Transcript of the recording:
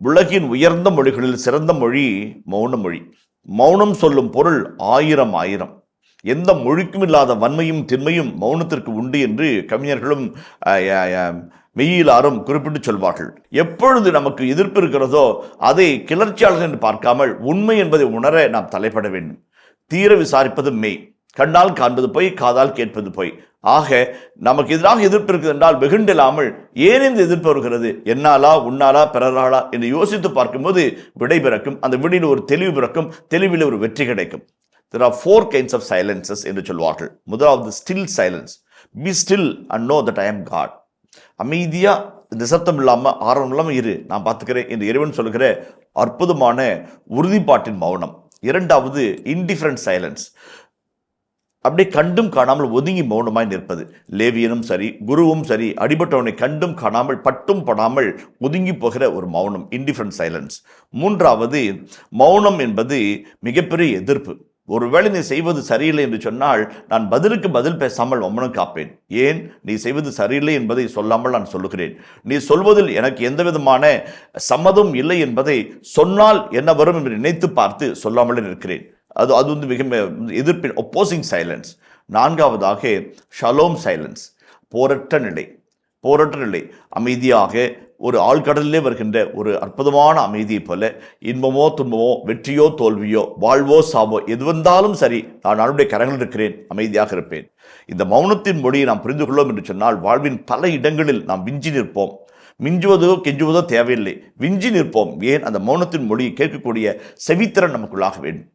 உலகின் உயர்ந்த மொழிகளில் சிறந்த மொழி மௌன மொழி. மௌனம் சொல்லும் பொருள் ஆயிரம் ஆயிரம். எந்த மொழிக்கும் இல்லாத வன்மையும் திண்மையும் மௌனத்திற்கு உண்டு என்று கவிஞர்களும் மெய்யிலாரும் குறிப்பிட்டு சொல்வார்கள். எப்பொழுது நமக்கு எதிர்ப்பு இருக்கிறதோ அதை கிளர்ச்சியாளர்கள் என்று பார்க்காமல் உண்மை என்பதை உணர நாம் தலைப்பட வேண்டும். தீர விசாரிப்பது மெய். கண்ணால் காண்பது பொய் காதால் கேட்பது பொய். ஆக நமக்கு எதிராக எதிர்ப்பு இருக்குது என்றால் வெகுண்டில்லாமல் ஏன் இந்த எதிர்ப்பு வருகிறது? என்னாலா உன்னாலா பிறராளா என்று யோசித்து பார்க்கும்போது விடை பிறக்கும் அந்த விடையில் ஒரு தெளிவு பிறக்கும் தெளிவில் ஒரு வெற்றி கிடைக்கும். There are four kinds of silences என்று சொல்வார்கள். முதலாவது still silence be still and know that I am God அமைதியாக நிசப்தம் இல்லாமல் ஆர்வம் இல்லாமல் இரு. நான் பார்த்துக்கிறேன் என்று இறைவன் சொல்கிற அற்புதமான உறுதிப்பாட்டின் மௌனம். இரண்டாவது இன்டிஃபரண்ட் சைலன்ஸ் அப்படியே கண்டும் காணாமல் ஒதுங்கி மௌனமாய் நிற்பது. லேவியனும் சரி குருவும் சரி அடிபட்டவனை கண்டும் காணாமல் பட்டும் படாமல் ஒதுங்கி போகிற ஒரு மௌனம் இன்டிஃபரன்ட் சைலன்ஸ் மூன்றாவது மௌனம் என்பது மிகப்பெரிய எதிர்ப்பு. ஒருவேளை நீ செய்வது சரியில்லை என்று சொன்னால் நான் பதிலுக்கு பதில் பேசாமல் மௌனம் காப்பேன். ஏன்? நீ செய்வது சரியில்லை என்பதை சொல்லாமல் நான் சொல்லுகிறேன். நீ சொல்வதில் எனக்கு எந்த விதமான சம்மதம் இல்லை என்பதை சொன்னால் என்ன வரும் என்று நினைத்து பார்த்து சொல்லாமலே இருக்கிறேன் அது அது வந்து மிக எதிர்ப்பின் ஒப்போசிங் சைலன்ஸ் நான்காவதாக ஷலோம் சைலன்ஸ் போரற்ற நிலை. போரற்ற நிலை. அமைதியாக ஒரு ஆழ்கடலிலே வருகின்ற ஒரு அற்புதமான அமைதியைப் போல இன்பமோ துன்பமோ வெற்றியோ தோல்வியோ வாழ்வோ சாவோ எது வந்தாலும் சரி நான் அவனுடைய கரங்களில் இருக்கிறேன் அமைதியாக இருப்பேன். இந்த மௌனத்தின் மொழியை நாம் புரிந்து கொள்ளோம் என்று சொன்னால் வாழ்வின் பல இடங்களில் நாம் விஞ்சி நிற்போம். மிஞ்சுவதோ கெஞ்சுவதோ தேவையில்லை. விஞ்சி நிற்போம். ஏன்? அந்த மௌனத்தின் மொழியை கேட்கக்கூடிய செவித்திறன் நமக்குள்ளாக வேண்டும்.